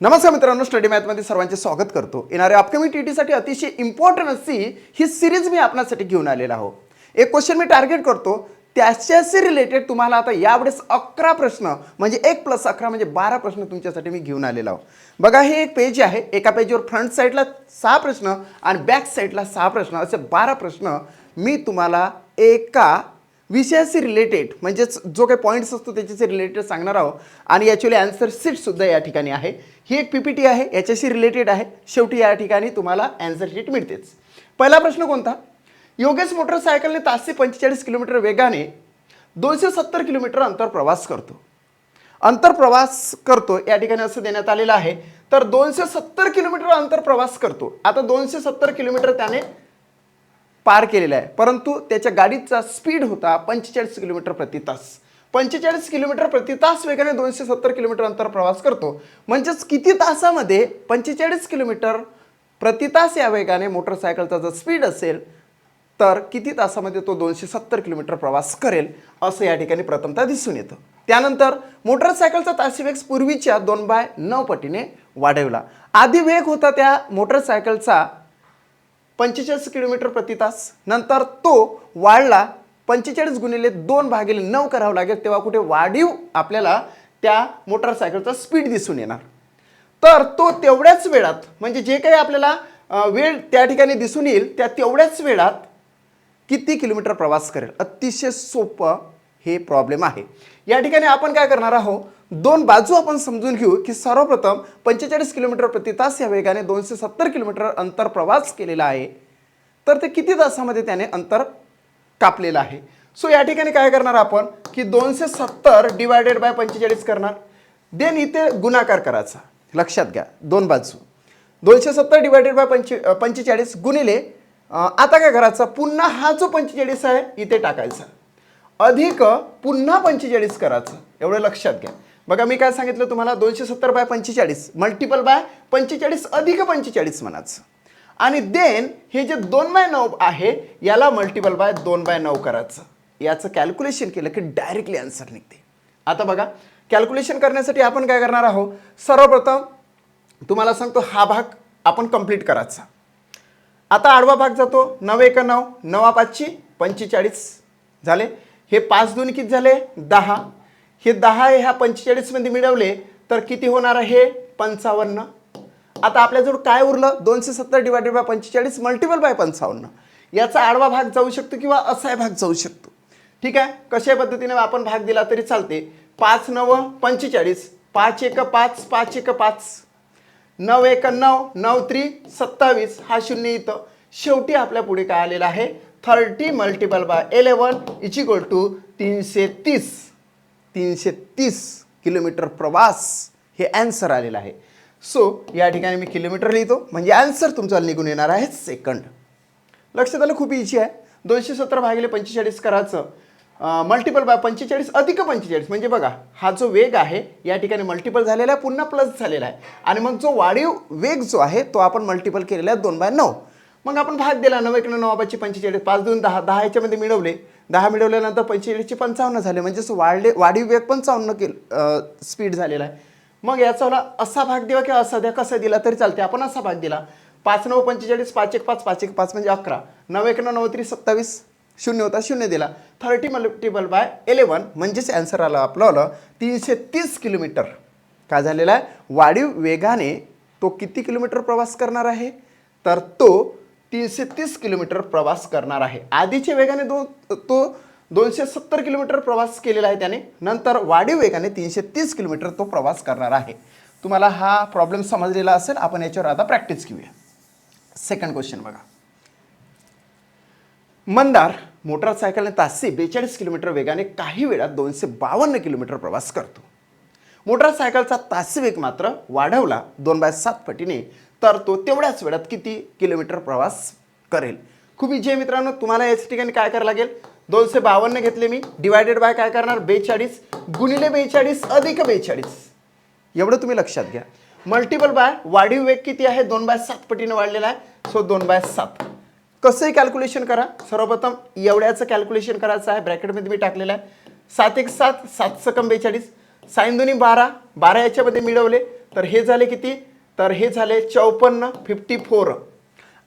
नमस्कार मित्रांनो स्टडी मॅथमध्ये सर्वांचे स्वागत करतो. येणाऱ्या अपकमिंग टी टीसाठी अतिशय इम्पॉर्टंट अशी ही सिरीज मी आपणासाठी घेऊन आलेला आहो. एक क्वेश्चन मी टार्गेट करतो. त्याच्याशी रिलेटेड तुम्हाला आता यावेळेस अकरा प्रश्न म्हणजे एक प्लस अकरा म्हणजे बारा प्रश्न तुमच्यासाठी मी घेऊन आलेला आहो. बघा हे एक पेज आहे. एका पेजवर फ्रंट साईडला सहा प्रश्न आणि बॅक साईडला सहा प्रश्न असे बारा प्रश्न मी तुम्हाला एका विषयाशी रिलेटेड म्हणजेच जो काही पॉईंट्स असतो त्याच्याशी रिलेटेड सांगणार आहोत. आणि ॲक्च्युली आन्सर सीटसुद्धा या ठिकाणी आहे. ही एक पी पी टी आहे याच्याशी रिलेटेड आहे. शेवटी या ठिकाणी तुम्हाला आन्सर शीट मिळतेच. पहिला प्रश्न कोणता? योगेश मोटरसायकलने तासशे पंचेचाळीस किलोमीटर वेगाने दोनशे सत्तर किलोमीटर अंतर प्रवास करतो. अंतर प्रवास करतो या ठिकाणी असं देण्यात आलेलं आहे. तर दोनशे सत्तर किलोमीटर अंतर प्रवास करतो. आता दोनशे सत्तर किलोमीटर त्याने पार केलेला आहे. परंतु त्याच्या गाडीचा स्पीड होता पंचेचाळीस किलोमीटर प्रति तास. पंचेचाळीस किलोमीटर प्रति तास वेगाने दोनशे सत्तर किलोमीटर अंतर प्रवास करतो. म्हणजेच किती तासामध्ये पंचेचाळीस किलोमीटर प्रति तास या वेगाने मोटरसायकलचा जर स्पीड असेल तर किती तासामध्ये तो दोनशे सत्तर किलोमीटर प्रवास करेल असं या ठिकाणी प्रथमतः दिसून येतं. त्यानंतर मोटरसायकलचा ताशी वेग पूर्वीच्या दोन बाय नऊ पटीने वाढवला. आधी वेग होता त्या मोटरसायकलचा पंचेचाळीस किलोमीटर प्रति तास. नंतर तो वाढला पंचेचाळीस गुणिले दोन भागिले नऊ करावं लागेल तेव्हा कुठे वाढीव आपल्याला त्या मोटरसायकलचा स्पीड दिसून येणार. तर तो तेवढ्याच वेळात म्हणजे जे काही आपल्याला वेळ त्या ठिकाणी दिसून येईल त्या तेवढ्याच वेळात किती किलोमीटर प्रवास करेल? अतिशय सोपं हे प्रॉब्लेम आहे. या ठिकाणी आपण काय करणार आहोत? दोन बाजू आपण समजून घेऊ की सर्वप्रथम पंचेचाळीस किलोमीटर प्रति तास या वेगाने दोनशे सत्तर किलोमीटर अंतर प्रवास केलेला आहे. तर ते किती तासामध्ये त्याने अंतर कापलेलं आहे? सो या ठिकाणी काय करणार आपण? की दोनशे सत्तर डिवायडेड बाय पंचेचाळीस करणार. देन इथे गुणाकार करायचा. लक्षात घ्या दोन बाजू. दोनशे सत्तर डिवायडेड बाय पंचे पंचेचाळीस गुणिले आता काय करायचं? पुन्हा हा जो पंचेचाळीस आहे इथे टाकायचा. अधिक पुन्हा पंचेचाळीस करायचं. एवढं लक्षात घ्या. बघा मी काय सांगितलं तुम्हाला? दोनशे सत्तर बाय पंचेचाळीस. मल्टिपल बाय पंचेचाळीस अधिक पंचेचाळीस म्हणायचं आणि देन हे जे दोन बाय नऊ आहे याला मल्टिपल बाय दोन बाय नऊ करायचं याचं कॅल्क्युलेशन केलं की डायरेक्टली आन्सर निघते. आता बघा कॅल्क्युलेशन करण्यासाठी आपण काय करणार आहोत? सर्वप्रथम तुम्हाला सांगतो हा भाग आपण कंप्लीट करायचा. आता आडवा भाग जातो नऊ एक नऊ नवा पाचशे पंचेचाळीस झाले. हे पाच दोन किती झाले? दहा. हे दहा ह्या पंचेचाळीसमध्ये मिळवले तर किती होणार आहे पंचावन्न. आता आपल्याजवळ काय उरलं? दोनशे सत्तर डिवायडेड बाय पंचेचाळीस मल्टिपल बाय पंचावन्न. याचा आडवा भाग जाऊ शकतो किंवा असाय भाग जाऊ शकतो. ठीक आहे? कशा पद्धतीने आपण भाग दिला तरी चालते. पाच नव पंचेचाळीस. पाच एक पाच पाच एक पाच. नऊ एक नऊ नऊ त्री सत्तावीस. हा शून्य इथं. शेवटी आपल्या पुढे काय आलेला आहे? Thirty multiple by eleven is equal to तीनशे तीस. तीनशे तीस किलोमीटर प्रवास हे ॲन्सर आलेलं आहे. सो या ठिकाणी मी किलोमीटर लिहितो. म्हणजे ॲन्सर तुमचा निघून येणार आहे सेकंड लक्षात आलं? खूप इझी आहे. दोनशे सतरा भागिले पंचेचाळीस करायचं. मल्टिपल बाय पंचेचाळीस अधिक पंचेचाळीस. म्हणजे बघा हा जो वेग आहे या ठिकाणी मल्टिपल झालेला आहे पुन्हा प्लस झालेला आहे. आणि मग जो वाढीव वेग जो आहे तो आपण मल्टिपल केलेला आहे दोन बाय नऊ. मग आपण भाग दिला. नऊ एक नवाबाची पंचेचाळीस. पाच दोन दहा. दहा याच्यामध्ये मिळवले. दहा मिळवल्यानंतर पंचेचाळीसचे पंचावन्न झाले. म्हणजेच वाढले वाढीव वेग पंचावन्न केल स्पीड झालेला आहे. मग याचा असा भाग द्या किंवा असा द्या कसा दिला तरी चालते आपण असा भाग दिला. पाच नऊ पंचेचाळीस पाच एक पाच पाच एक पाच म्हणजे अकरा. नऊ एक नऊ त्री सत्तावीस शून्य होता शून्य दिला. थर्टी मल्टिपल बाय इलेवन म्हणजेच ॲन्सर आलं आपलं आलं तीनशे तीस किलोमीटर. काय झालेला आहे? वाढीव वेगाने तो किती किलोमीटर प्रवास करणार आहे? तर तो तीनशे तीस किलोमीटर प्रवास करणार आहे. आधीच्या वेगाने दो तो दोनशे सत्तर किलोमीटर प्रवास केलेला आहे त्याने. नंतर वाढीव वेगाने तीनशे तीस किलोमीटर तो प्रवास करणार आहे. तुम्हाला हा प्रॉब्लेम समजलेला असेल आपण याच्यावर आता प्रॅक्टिस घेऊया. सेकंड क्वेश्चन बघा. मंदार मोटरसायकलने तासशे बेचाळीस किलोमीटर वेगाने काही वेळात दोनशे बावन्न किलोमीटर प्रवास करतो. मोटरसायकलचा तासी वेग मात्र वाढवला दोन बाय सात पटीने तर तो तेवढ्याच वेळात किती किलोमीटर प्रवास करेल. खूप इजी आहे मित्रांनो तुम्हाला याच ठिकाणी काय करावं लागेल? दोनशे बावन्न घेतले मी. डिवायडेड बाय काय करणार? बेचाळीस. गुणिले बेचाळीस अधिक बेचाळीस. एवढं तुम्ही लक्षात घ्या. मल्टिपल बाय वाढीव वेग किती आहे? दोन बाय सात पटीने वाढलेला आहे. सो दोन बाय सात. कसंही कॅल्क्युलेशन करा. सर्वप्रथम एवढ्याचं कॅल्क्युलेशन करायचं आहे. ब्रॅकेटमध्ये मी टाकलेलं आहे. सात एक सात सात सकम बेचाळीस. साईन दोन्ही बारा. बारा याच्यामध्ये मिळवले. तर हे झाले किती? तर हे झाले चौपन्न फिफ्टी फोर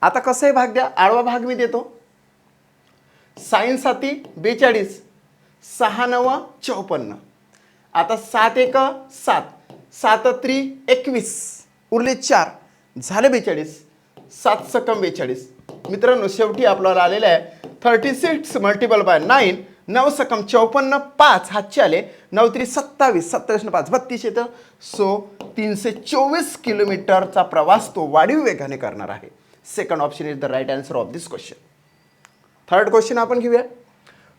आता कसं आहे भाग द्या? आडवा भाग मी देतो. साईन साती बेचाळीस. सहा नव चौपन्न. आता सात एक सात. सात त्री एकवीस. उरले चार. झाले बेचाळीस. सात सकम बेचाळीस. मित्रांनो शेवटी आपल्याला आलेलं आहे thirty six multiple by nine नऊ सकम चौपन्न पाच हातचे आले नऊ त्री सत्तावीस सत्तावीस पाच बत्तीस येतं. सो तीनशे चोवीस किलोमीटरचा प्रवास तो वाढीव वेगाने करणार आहे. Second option is the right answer of this question third question आपण घेऊया.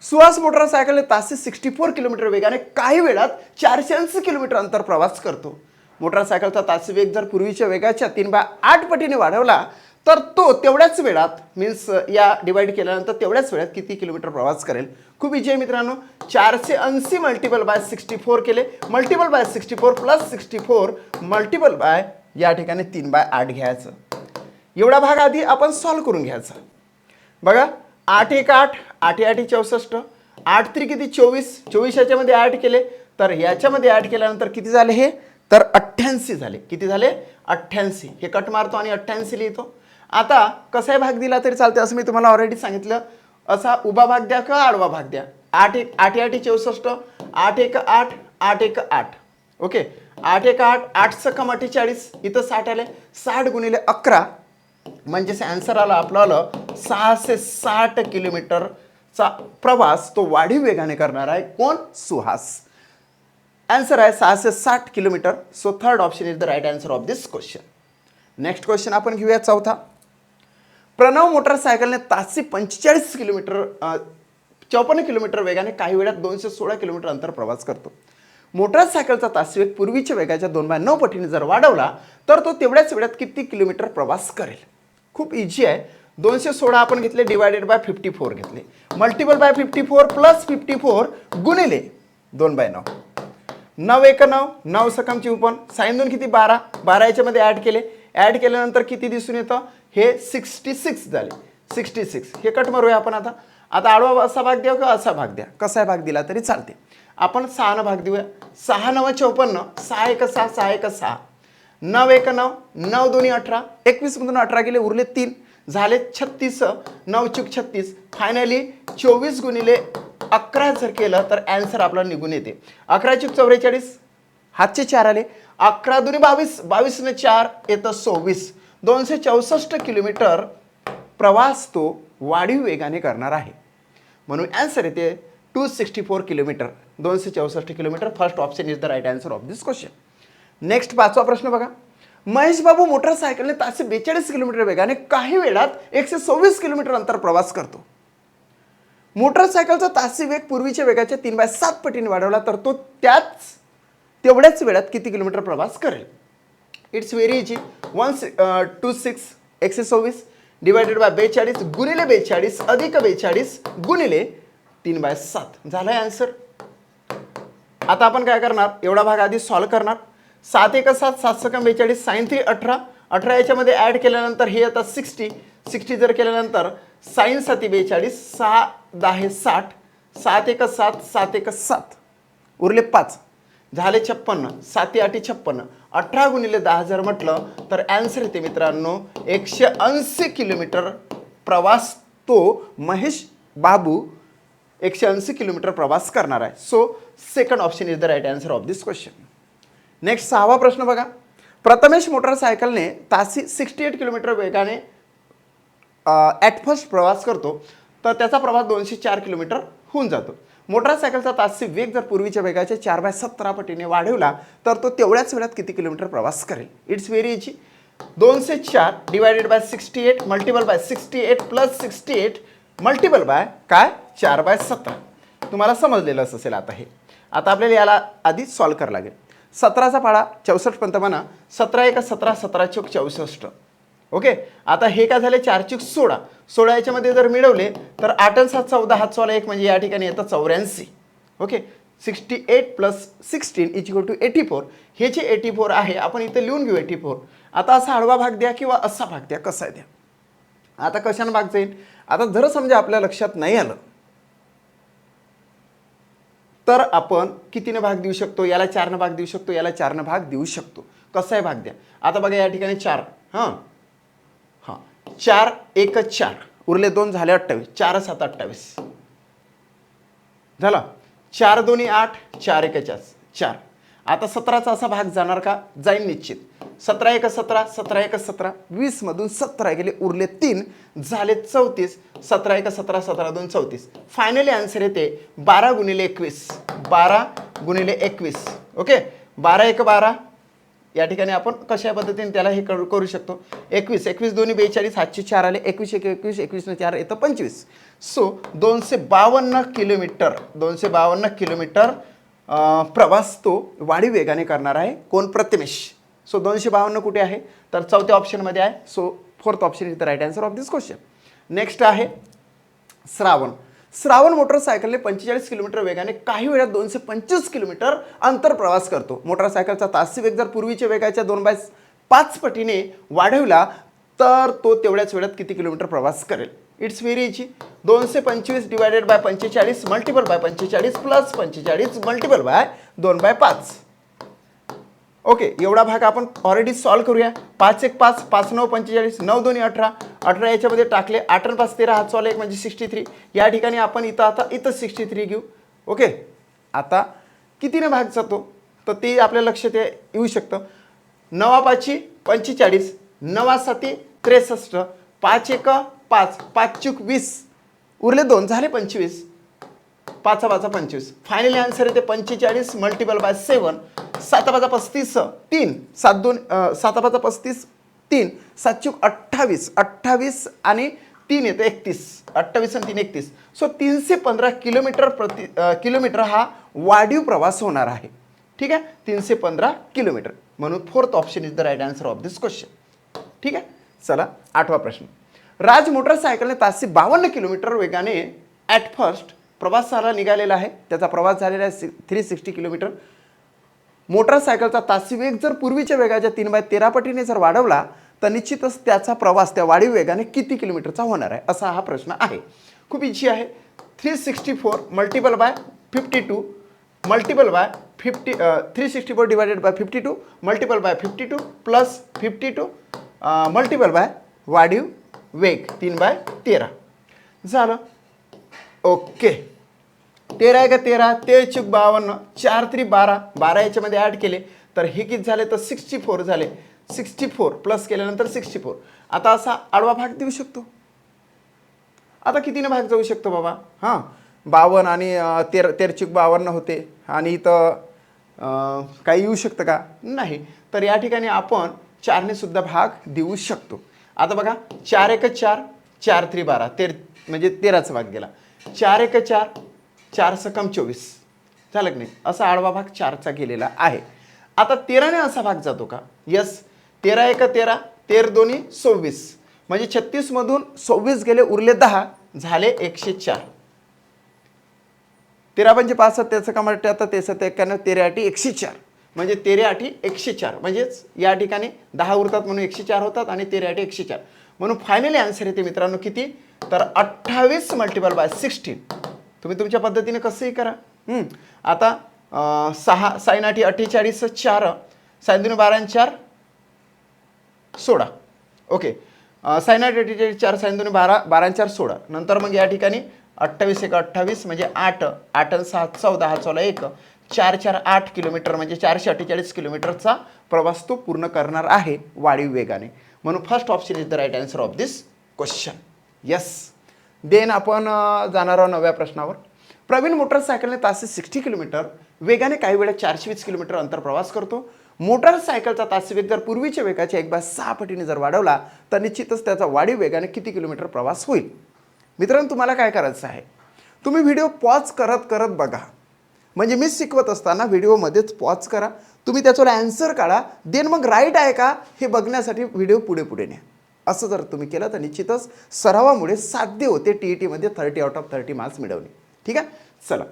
सुहास मोटरसायकलने तासे सिक्स्टी फोर किलोमीटर वेगाने काही वेळात चारशे ऐंशी किलोमीटर अंतर प्रवास करतो. मोटरसायकलचा तासी वेग जर पूर्वीच्या वेगाच्या तीन बाय आठ पटीने वाढवला तर तो तेवढ्याच वेळात मीन्स या डिवाईड केल्यानंतर तेवढ्याच वेळात किती किलोमीटर प्रवास करेल? खूप इजी आहे मित्रांनो. चारशे ऐंशी मल्टिपल बाय सिक्स्टी फोर केले. Multiple by sixty four plus sixty four multiple by या ठिकाणी तीन बाय आठ घ्यायचं. एवढा भाग आधी आपण सॉल्व करून घ्यायचा. बघा आठ एक आठ आठ आठ चौसष्ट. आठ तरी किती? चोवीस. चोवीस याच्यामध्ये ॲड केले. तर याच्यामध्ये ॲड केल्यानंतर किती झाले हे? तर अठ्ठ्याऐंशी झाले. किती झाले? अठ्ठ्याऐंशी. हे कट मारतो आणि अठ्ठ्याऐंशी लिहितो. आता कसाही भाग दिला तरी चालते असं मी तुम्हाला ऑलरेडी सांगितलं. असा उभा भाग द्या का आडवा भाग द्या. आठ एक आठ आठ चौसष्ट आठ एक आठ आठ एक आठ. ओके आठ एक आठ आठ सकम अठ्ठेचाळीस. इथं साठ आले साठ गुणिले अकरा. म्हणजेच ॲन्सर आला आपल्याला सहाशे साठ किलोमीटरचा प्रवास तो वाढीव वेगाने करणार आहे. कोण? सुहास. ॲन्सर आहे सहाशे साठ kilometre. So third option is the right answer of this question next question आपण घेऊया चौथा. प्रणव मोटरसायकलने तासी पंचेचाळीस किलोमीटर चौपन्न किलोमीटर वेगाने काही वेळात दोनशे सोळा किलोमीटर अंतर प्रवास करतो. मोटरसायकलचा तासी वेग पूर्वीच्या वेगाच्या दोन बाय नऊ पटीने जर वाढवला तर तो तेवढ्याच वेळात किती किलोमीटर प्रवास करेल? खूप इझी आहे. दोनशे सोळा आपण घेतले डिवायडेड बाय फिफ्टी फोर घेतले. Multiple by fifty four plus fifty four गुणिले दोन बाय नऊ. नऊ एक नऊ नऊ सकम चौपन्न साईन दोन किती बारा? बारा याच्यामध्ये ॲड केले. ॲड केल्यानंतर किती दिसून येतं? हे सिक्स्टी सिक्स झाले. सिक्स्टी सिक्स हे कट मारूया आपण आता. आता आडवा असा भाग द्या किंवा असा भाग द्या. कसा भाग दिला तरी चालते. आपण सहानं भाग देऊया. सहा नव चौपन्न. सहा एक सहा सहा एक सहा. नऊ एक नऊ नऊ दोन्ही अठरा. एकवीसमधून अठरा गेले उरले तीन. झाले छत्तीस. नऊ चूक छत्तीस. फायनली चोवीस गुणिले अकरा जर केलं तर ॲन्सर आपला निघून येते. अकरा चूक चौवेचाळीस हातचे चार आले. अकरा दोन्ही बावीस. बावीसने चार येतं सव्वीस. दोनशे चौसष्ट किलोमीटर प्रवास तो वाढीव वेगाने करणार आहे. म्हणून ॲन्सर येते टू सिक्स्टी फोर किलोमीटर. दोनशे चौसष्ट kilometre first option is the right answer of this question next पाचवा प्रश्न बघा. महेश बाबू मोटरसायकलने ताशे बेचाळीस किलोमीटर वेगाने काही वेळात एकशे सव्वीस किलोमीटर अंतर प्रवास करतो. मोटरसायकलचा तासी वेग पूर्वीच्या वेगाच्या तीन बाय सात पटीने वाढवला तर तो त्याच तेवढ्याच वेळात किती किलोमीटर प्रवास करेल? It's very easy one two six एकशे सव्वीस डिवायडेड बाय बेचाळीस गुणिले बेचाळीस अधिक बेचाळीस गुणिले तीन बाय सात. झाला आहे आन्सर आता आपण काय करणार? एवढा भाग आधी सॉल्व करणार. सात एक सात सात सकम बेचाळीस साईन थ्री अठरा. अठरा याच्यामध्ये ॲड केल्यानंतर हे आता सिक्स्टी सिक्स्टी जर केल्यानंतर साईन साती बेचाळीस सहा दहा साठ. सात एक सात सात एक सात. उरले पाच. झाले छप्पन्न. साती आठी छप्पन्न. अठरा गुणिले दहा जर म्हटलं तर ॲन्सर येते मित्रांनो एकशे ऐंशी किलोमीटर प्रवास तो महेश बाबू एकशे ऐंशी किलोमीटर प्रवास करणार आहे. So second option is the right answer of this question next सहावा प्रश्न बघा. प्रथमेश मोटरसायकलने तासी सिक्स्टी एट किलोमीटर वेगाने ॲट फर्स्ट प्रवास करतो तर त्याचा प्रवास दोनशे चार किलोमीटर होऊन जातो. मोटरसायकलचा तासी वेग जर पूर्वीच्या वेगाच्या चार बाय सतरा पटीने वाढवला तर तो तेवढ्याच वेळात किती किलोमीटर प्रवास करेल? इट्स व्हेरी इजी दोनशे चार divided by sixty eight multiple by sixty eight plus sixty eight multiple by काय? चार बाय सतरा. तुम्हाला समजलेलंच असेल आता हे. आता आपल्याला याला आधी सॉल्व करावं लागेल. सतराचा पाडा चौसष्ट पंत म्हणा. सतरा एका सतरा सतरा चौक चौसष्ट. ओके आता हे काय झाले? चारची सोळा सोळा याच्यामध्ये जर मिळवले तर आठ आणि सात चौदा हात सोळा एक म्हणजे या ठिकाणी येतं चौऱ्याऐंशी. Okay sixty eight plus sixteen is equal to eighty four हे जे एटी फोर आहे आपण इथं लिहून घेऊ एटी फोर आता असा आडवा भाग द्या किंवा असा भाग द्या कसा द्या आता कशानं भाग जाईल आता जर समजा आपल्या लक्षात नाही आलं तर आपण कितीने भाग देऊ शकतो? याला चारनं भाग देऊ शकतो याला चारनं भाग देऊ शकतो. कसा आहे भाग द्या? आता बघा या ठिकाणी चार. हां? चार एक चार. उरले दोन झाले अठ्ठावीस. चार सात अठ्ठावीस. झाला? चार दोन्ही आठ. चार एक चार. चार. आता सतराचा असा भाग जाणार का? जाईल निश्चित. सतरा एक सतरा सतरा एक सतरा. वीसमधून सतरा गेले उरले तीन. झाले चौतीस. सतरा एक सतरा सतरा दोन चौतीस. फायनली आन्सर येते बारा गुणिले एकवीस. बारा गुणिले एकवीस. ओके बारा एक बारा. या ठिकाणी आपण कशा पद्धतीने त्याला हे करू करू शकतो? एकवीस. एकवीस दोन्ही बेचाळीस सातशे चार आले. एकवीस एक एकवीस एकवीसनं चार येतं पंचवीस. सो दोनशे बावन्न किलोमीटर दोनशे बावन्न किलोमीटर प्रवास तो वाढीव वेगाने करणार आहे कोण? प्रथमेश. सो दोनशे बावन्न कुठे आहे? तर चौथ्या ऑप्शनमध्ये आहे. So fourth option is the right answer of this question next आहे श्रावण. श्रावण मोटरसायकलने पंचेचाळीस किलोमीटर वेगाने काही वेळात दोनशे पंचवीस किलोमीटर अंतर प्रवास करतो. मोटरसायकलचा तासी वेग जर पूर्वीच्या वेगाच्या दोन बाय पाच पटीने वाढवला तर तो तेवढ्याच वेळात किती किलोमीटर प्रवास करेल? इट्स व्हेरी इजी दोनशे पंचवीस डिवायडेड बाय पंचेचाळीस मल्टिपल बाय पंचेचाळीस प्लस पंचेचाळीस मल्टिपल बाय दोन बाय पाच. ओके एवढा भाग आपण ऑलरेडी सॉल्व करूया. पाच एक पाच पाच नऊ पंचेचाळीस नऊ दोन्ही अठरा. अठरा याच्यामध्ये टाकले आठ पाच तेरा हात सॉल एक म्हणजे सिक्स्टी थ्री या ठिकाणी आपण इथं आता इथं सिक्स्टी थ्री घेऊ. ओके आता कितीने भाग जातो? तर ते आपल्या लक्षात येऊ शकतं. नवा पाचशे पंचेचाळीस नवा साती त्रेसष्ट पाच एक पाच पाच चूक वीस. उरले दोन झाले पंचवीस. पाचा पाचा पंचवीस. फायनली आन्सर येते पंचेचाळीस मल्टिपल बाय सेवन सात पाचा पस्तीस तीन. सात दोन अं, पाचा पस्तीस तीन. सातशे अठ्ठावीस. अठ्ठावीस आणि तीन येतं एकतीस. अठ्ठावीस आणि तीन एकतीस. सो तीनशे पंधरा किलोमीटर प्रति किलोमीटर हा वाढीव प्रवास होणार आहे. ठीक आहे? तीनशे पंधरा किलोमीटर. म्हणून fourth option is the right answer of this question ठीक आहे? चला आठवा प्रश्न. राज मोटरसायकलने तासशे बावन्न किलोमीटर वेगाने ॲट फर्स्ट प्रवासाला निघालेला आहे. त्याचा प्रवास झालेला आहे थ्री सिक्स्टी किलोमीटर. मोटरसायकलचा तासी वेग जर पूर्वीच्या वेगाच्या तीन बाय तेरा पटीने जर वाढवला तर निश्चितच त्याचा प्रवास त्या वाढीव वेगाने किती किलोमीटरचा होणार आहे असा हा प्रश्न आहे. खूप इच्छी आहे. Three sixty four multiple by fifty two multiple by fifty three sixty four divided by fifty two multiple by fifty two plus fifty two multiple by वाढीव वेग तीन बाय तेरा. झालं? ओके. तेरा आहे का तेरा? ते चूक बावन्न चार त्रि बारा. बारा याच्यामध्ये ॲड केले. तर हे किती झाले? तर सिक्स्टी फोर झाले. सिक्स्टी फोर प्लस केल्यानंतर सिक्स्टी फोर आता असा आडवा भाग देऊ शकतो. आता कितीने भाग जाऊ शकतो बाबा? हां. बावन्न आणि तेर तेरचूक बावन्न होते. आणि इथं काही येऊ शकतं का? नाही. तर या ठिकाणी आपण चारने सुद्धा भाग देऊ शकतो. आता बघा चार एक चार चार त्रि बारा. तेर म्हणजे तेराचा भाग गेला. चार एक चार चार सकम चोवीस. झालं की नाही? असा आडवा भाग चारचा गेलेला आहे. आता तेराने असा भाग जातो का? यस तेरा एक तेरा तेर दोन्ही सव्वीस. म्हणजे छत्तीसमधून सव्वीस गेले उरले दहा झाले एकशे चार. तेरा पंचे पाच त्याचं का म्हणते आता ते सत एक्क्याण्णव तेरा आठी एकशे चार. म्हणजे तेरा आठी एकशे चार. म्हणजेच या ठिकाणी दहा उरतात म्हणून एकशे चार होतात आणि तेरा आठी एकशे चार. म्हणून फायनली आन्सर येते मित्रांनो किती? तर अठ्ठावीस मल्टिपल बाय सिक्स्टीन तुम्ही तुमच्या पद्धतीने कसंही करा. आता सहा साईन अठ्ठेचाळीस चार साईन दोन बारा चार सोळा. ओके. साईन अठ्ठेचाळीस चार साईन दोन बारा बारा चार सोळा. नंतर मग या ठिकाणी अठ्ठावीस एक अठ्ठावीस म्हणजे आठ. आठ आणि सहा चौदा हा चौदा एक. चार चार आठ किलोमीटर म्हणजे चारशे अठ्ठेचाळीस किलोमीटरचा प्रवास तो पूर्ण करणार आहे वाढीव वेगाने. म्हणून first option is the right answer of this question yes then आपण जाणार आहोत नव्या प्रश्नावर. प्रवीण मोटरसायकलने तासचे सिक्स्टी किलोमीटर वेगाने काही वेळा चारशे वीस किलोमीटर अंतर प्रवास करतो. मोटरसायकलचा तासी वेग जर पूर्वीच्या वेगाच्या एक बाय सहा पटीने जर वाढवला तर निश्चितच त्याचा वाढीव वेगाने किती किलोमीटर प्रवास होईल? मित्रांनो तुम्हाला काय करायचं आहे? तुम्ही व्हिडिओ पॉज करत करत बघा. म्हणजे मी शिकवत असताना व्हिडिओमध्येच पॉज करा. तुम्ही त्याच्यावर ॲन्सर काढा. देन मग राईट आहे का हे बघण्यासाठी व्हिडिओ पुढे पुढे न्या. असं जर तुम्ही केलं तर निश्चितच सरावामुळे साध्य होते टी ई टीमध्ये thirty out of thirty marks मिळवणे. ठीक आहे? चला.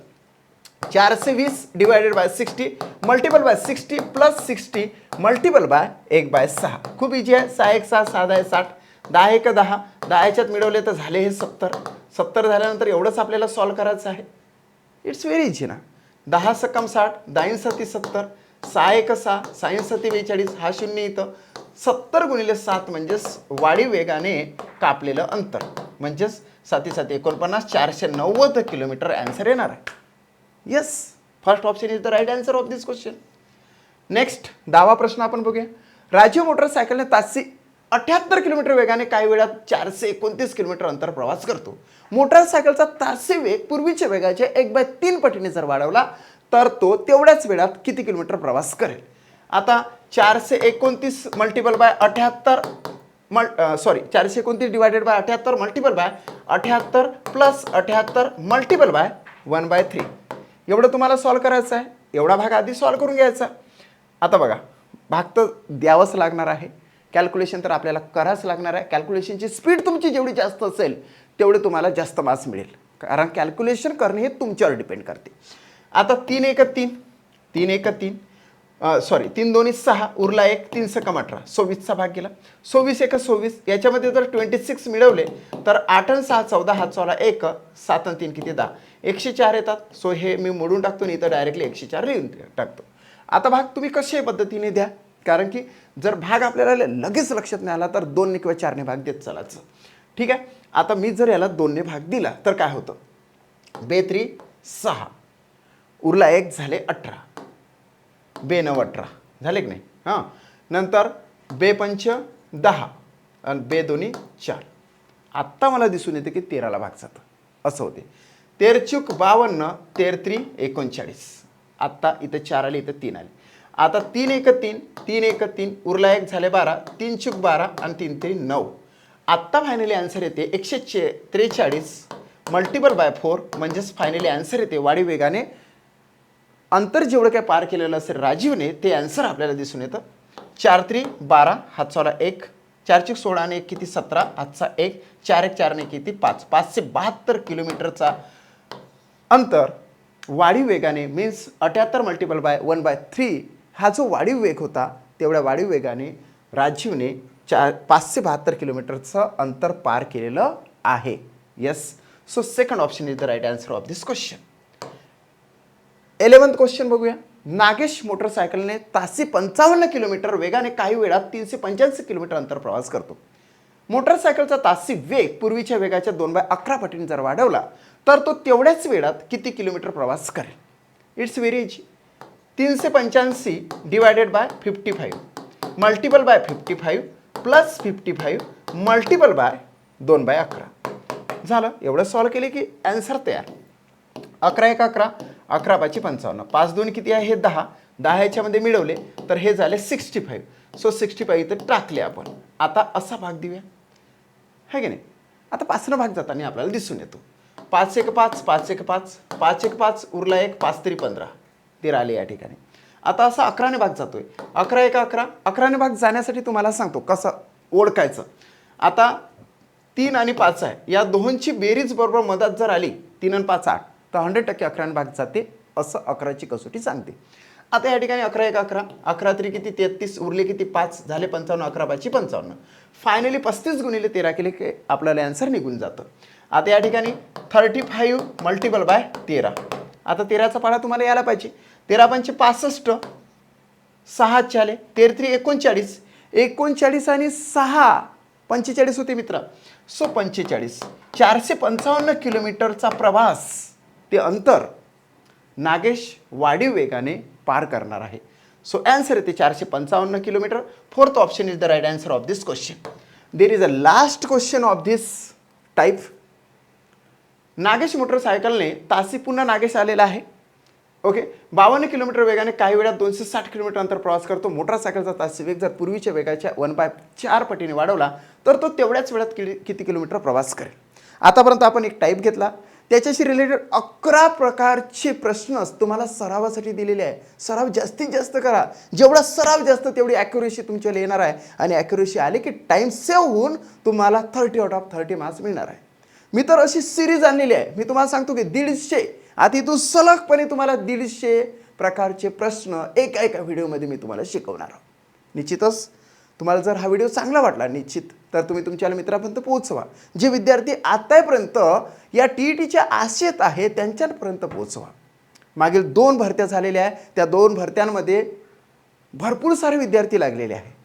चारशे वीस divided by sixty multiple by sixty plus sixty multiple by एक बाय सहा. खूप इझी आहे. सहा एक सहा सहा दहा साठ. दहा एक दहा. दहा याच्यात मिळवले तर झाले हे सत्तर. सत्तर झाल्यानंतर एवढंच आपल्याला सॉल्व करायचं आहे. इट्स व्हेरी इझी ना. दहा सक्कम साठ दाईन सती सत्तर सहा एक सहा साईन सती बेचाळीस हा शून्य इथं. सत्तर गुणिले सात म्हणजेच वाढी वेगाने कापलेलं अंतर. म्हणजेच साती साती एकोणपन्नास चारशे नव्वद किलोमीटर ॲन्सर येणार आहे. Yes first option is the right answer of this question next दहावा प्रश्न आपण बघूया. राजीव मोटरसायकलने तासी अठ्याहत्तर किलोमीटर वेगाने काही वेळात चारशे एकोणतीस किलोमीटर अंतर प्रवास करतो. मोटरसायकलचा तासी वेग पूर्वीच्या वेगाच्या एक बाय तीन पटीने जर वाढवला तर तो तेवढ्याच वेळात किती किलोमीटर प्रवास करेल? आता चारशे एकोणतीस मल्टिपल बाय अठ्याहत्तर मल सॉरी चारशे एकोणतीस डिवायडेड बाय अठ्याहत्तर मल्टिपल बाय अठ्याहत्तर प्लस अठ्याहत्तर multiple by one by three एवढं तुम्हाला सॉल्व करायचं आहे. एवढा भाग आधी सॉल्व करून घ्यायचा. आता बघा भाग तर द्यावंच लागणार आहे. कॅल्क्युलेशन तर आपल्याला करावंच लागणार आहे. कॅल्क्युलेशनची स्पीड तुमची जेवढी जास्त असेल तेवढे तुम्हाला जास्त मार्क्स मिळेल. कारण कॅल्क्युलेशन करणे हे तुमच्यावर डिपेंड करते. आता तीन एक तीन तीन एक तीन सॉरी तीन दोन्ही सहा उरला एक तीन सकम अठरा. सव्वीसचा भाग गेला. सव्वीस एक सव्वीस याच्यामध्ये जर ट्वेंटी सिक्स मिळवले तर आठ आणि सहा चौदा हा चौदा एक सात आणि तीन किती? दहा. एकशे चार येतात. सो हे मी मोडून टाकतो नाही तर डायरेक्टली एकशे चार लिहून टाकतो. आता भाग तुम्ही कशाही पद्धतीने द्या? कारण की जर भाग आपल्याला लगेच लक्षात नाही आला तर दोनने किंवा चारने भाग देत चालायचं ठीक आहे? आता मी जर याला दोनने भाग दिला तर काय होतं? बेत्री सहा. उरला एक झाले अठरा. बे नऊ अठरा झाले की नाही? हां. नंतर बे पंच दहा आणि बे दोन्ही चार. आत्ता मला दिसून येते की तेराला भाग जातं. असं होते. तेरचूक बावन्न तेरत्री एकोणचाळीस. आत्ता इथं चार आले इथं तीन आले. आता तीन एक तीन तीन एक तीन उरला एक झाले बारा तीन चूक बारा आणि तीन तरी नऊ. आत्ता फायनली आन्सर येते एकशे चे त्रेचाळीस मल्टिपल बाय फोर म्हणजेच फायनली आन्सर येते वाढी वेगाने अंतर जेवढं काय पार केलेलं असेल राजीवने ते आन्सर आपल्याला दिसून येतं. चार त्री बारा हातसाला एक. चारशे सोळा आणि एक किती? सतरा हातचा एक. चार एक चारने किती? पाच. पाचशे बहात्तर किलोमीटरचा अंतर वाढीव वेगाने मीन्स अठ्याहत्तर multiple by one by three हा जो वाढीव वेग होता तेवढ्या वाढीव वेगाने राजीवने चार पाचशे बहात्तर किलोमीटरचं अंतर पार केलेलं आहे. Yes so second option is the right answer of this question eleventh question बघूया. नागेश मोटरसायकलने तासी पंचावन्न किलोमीटर वेगाने काही वेळात तीनशे पंच्याऐंशी किलोमीटर अंतर प्रवास करतो. मोटरसायकलचा तासी वेग पूर्वीच्या वेगाच्या दोन बाय अकरा पटीने जर वाढवला तर तो तेवढ्याच वेळात किती किलोमीटर प्रवास करेल? इट्स व्हेरी इजी तीनशे पंच्याऐंशी divided by fifty five multiple by fifty five plus fifty five multiple by दोन बाय अकरा. झालं? एवढं सॉल्व केले की अँसर तयार. अकरा एक अकरा. अकरा पाचशे पंचावन्न. पाच दोन किती आहे? हे दहा. दहा ह्याच्यामध्ये मिळवले तर हे झाले sixty five. So sixty five इथं टाकले आपण. आता असा भाग देऊया. है की नाही? आता पाचनं भाग जाताना आपल्याला दिसून येतो. पाच एक पाच पाच एक पाच पाच एक पाच उरला एक पाच तरी पंधरा. ते राहिले या ठिकाणी. आता असा अकराने भाग जातोय. अकरा एक अकरा. अकराने भाग जाण्यासाठी तुम्हाला सांगतो कसं ओळखायचं. आता तीन आणि पाच आहे. या दोनची बेरीज बरोबर मदत जर आली तीन आणि पाच आठ. तर हंड्रेड टक्के अकराने भाग जाते असं अकराची कसोटी सांगते. आता या ठिकाणी अकरा एक अकरा. अकरा तरी किती? तेहतीस. उरले किती? पाच. झाले पंचावन्न. अकरा पाचशे पंचावन्न. फायनली पस्तीस गुणिले तेरा केले की आपल्याला आन्सर निघून जातं. आता या ठिकाणी थर्टी फाईव्ह मल्टिपल बाय तेरा. आता तेराचा पाडा तुम्हाला यायला पाहिजे. तेरा पंचे पासष्ट. सहा चाले. तेर एकोणचाळीस. एकोणचाळीस आणि सहा पंचेचाळीस होते मित्र. सो पंचेचाळीस. चारशे पंचावन्न किलोमीटरचा प्रवास. ते अंतर नागेश वाढीव वेगाने पार करणार आहे. सो ॲन्सर येते चारशे पंचावन्न kilometre. Fourth option is the right answer of this question there is a last question of this type Nagesh मोटरसायकलने तासी पुन्हा नागेश आलेला आहे. ओके बावन्न किलोमीटर वेगाने काही वेळात दोनशे साठ किलोमीटर अंतर प्रवास करतो. मोटरसायकलचा तासी वेग जर पूर्वीच्या वेगाच्या वन बाय चार पटीने वाढवला तर तो तेवढ्याच वेळात किती किलोमीटर प्रवास करेल. आतापर्यंत आपण एक टाईप घेतला. त्याच्याशी रिलेटेड अकरा प्रकारचे प्रश्न तुम्हाला सरावासाठी दिलेले आहे. सराव जास्तीत जास्त करा. जेवढा सराव जास्त तेवढी ॲक्युरेसी तुमच्याला येणार आहे. आणि ॲक्युरेसी आली की टाईम सेव्ह होऊन तुम्हाला thirty out of thirty marks मिळणार आहे. मी तर अशी सिरीज आणलेली आहे. मी तुम्हाला सांगतो की दीडशे आता इथून सलगपणे तुम्हाला दीडशे प्रकारचे प्रश्न एका एका व्हिडिओमध्ये मी तुम्हाला शिकवणार आहोत. निश्चितच तुम्हाला जर हा व्हिडिओ चांगला वाटला निश्चित तर तुम्ही तुमच्या मित्रापर्यंत पोहोचवा. जे विद्यार्थी आत्तापर्यंत या टी ई टीच्या आशेत आहे त्यांच्यापर्यंत पोहोचवा. मागील दोन भरत्या झालेल्या आहे त्या दोन भरत्यांमध्ये भरपूर सारे विद्यार्थी लागलेले आहे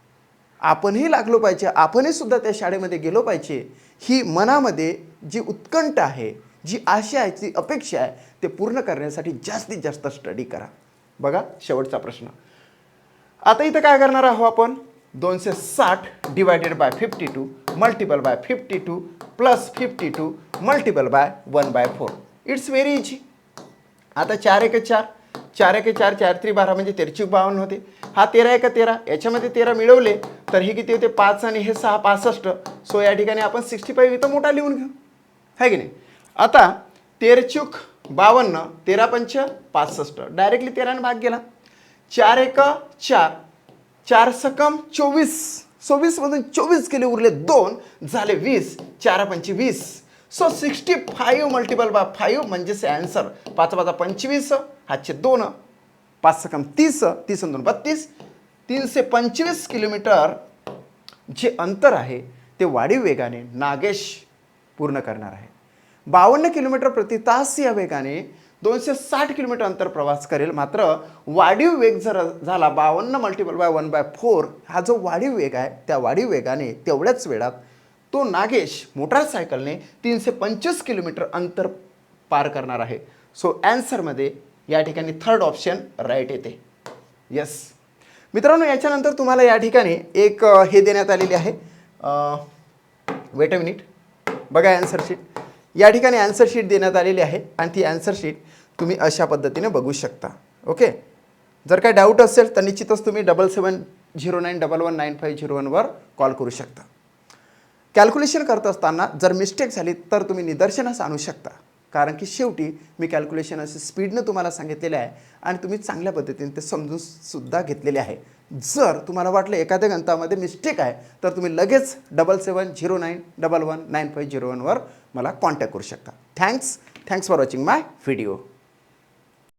आपणही लागलो पाहिजे. आपणही सुद्धा त्या शाळेमध्ये गेलो पाहिजे. ही मनामध्ये जी उत्कंठ आहे जी आशा आहे जी अपेक्षा आहे ते पूर्ण करण्यासाठी जास्तीत जास्त स्टडी करा. बघा शेवटचा प्रश्न. आता इथं काय करणार आहोत आपण? दोनशे साठ divided by fifty two multiple by fifty two plus fifty two multiple by one by four it's very easy आता चार एक चार. चार एक चार चार त्री बारा म्हणजे तेरची बावन्न होते. हा तेरा एक तेरा. याच्यामध्ये तेरा मिळवले तर हे किती होते? पाच आणि हे सहा पासष्ट. सो या ठिकाणी आपण सिक्स्टी फाईव्ह इथं मोठा लिहून घेऊ. आहे की नाही? आता तेरचूक बावन्न तेरा पंच पासष्ट. डायरेक्टली तेराने भाग गेला चार एक चार. चार सकम चोवीस. सव्वीसमधून चोवीस केले उरले दोन झाले वीस. चार पंची वीस. So sixty five multiple by five म्हणजेच ॲन्सर पाच पाच पंचवीस हातचे दोन. पाच सकम तीस तीस दोन बत्तीस. तीनशे पंचवीस किलोमीटर जे अंतर आहे ते वाढीव वेगाने नागेश पूर्ण करणार आहे. बावन्न किलोमीटर प्रति तास या वेगाने दोनशे साठ किलोमीटर अंतर प्रवास करेल. मात्र वाढीव वेग जर झाला बावन्न multiple by one by four हा जो वाढीव वेग आहे त्या वाढीव वेगाने तेवढ्याच वेळात तो नागेश मोटारसायकलने तीनशे पंचवीस किलोमीटर अंतर पार करणार आहे. सो ॲन्सरमध्ये या ठिकाणी थर्ड ऑप्शन राईट येते. येस मित्रांनो याच्यानंतर तुम्हाला या ठिकाणी एक हे देण्यात आलेले आहे. वेट अ मिनिट बघा ॲन्सर शीट या ठिकाणी ॲन्सर शीट देण्यात आलेली आहे आणि ती ॲन्सर शीट तुम्ही अशा पद्धतीने बघू शकता. ओके जर काय डाऊट असेल तर निश्चितच तुम्ही double seven zero nine double one nine five zero वनवर call करू शकता. कॅल्क्युलेशन करत असताना जर मिस्टेक झाली तर तुम्ही निदर्शनास आणू शकता. कारण की शेवटी मी कॅल्क्युलेशन असे स्पीडनं तुम्हाला सांगितलेले आहे आणि तुम्ही चांगल्या पद्धतीने ते समजून सुद्धा घेतलेले आहे. जर तुम्हाला वाटलं एखाद्या गंतामध्ये मिस्टेक आहे तर तुम्ही लगेच double seven zero nine double one nine five zero वनवर मला कॉन्टॅक्ट करू शकता. Thanks thanks for watching my video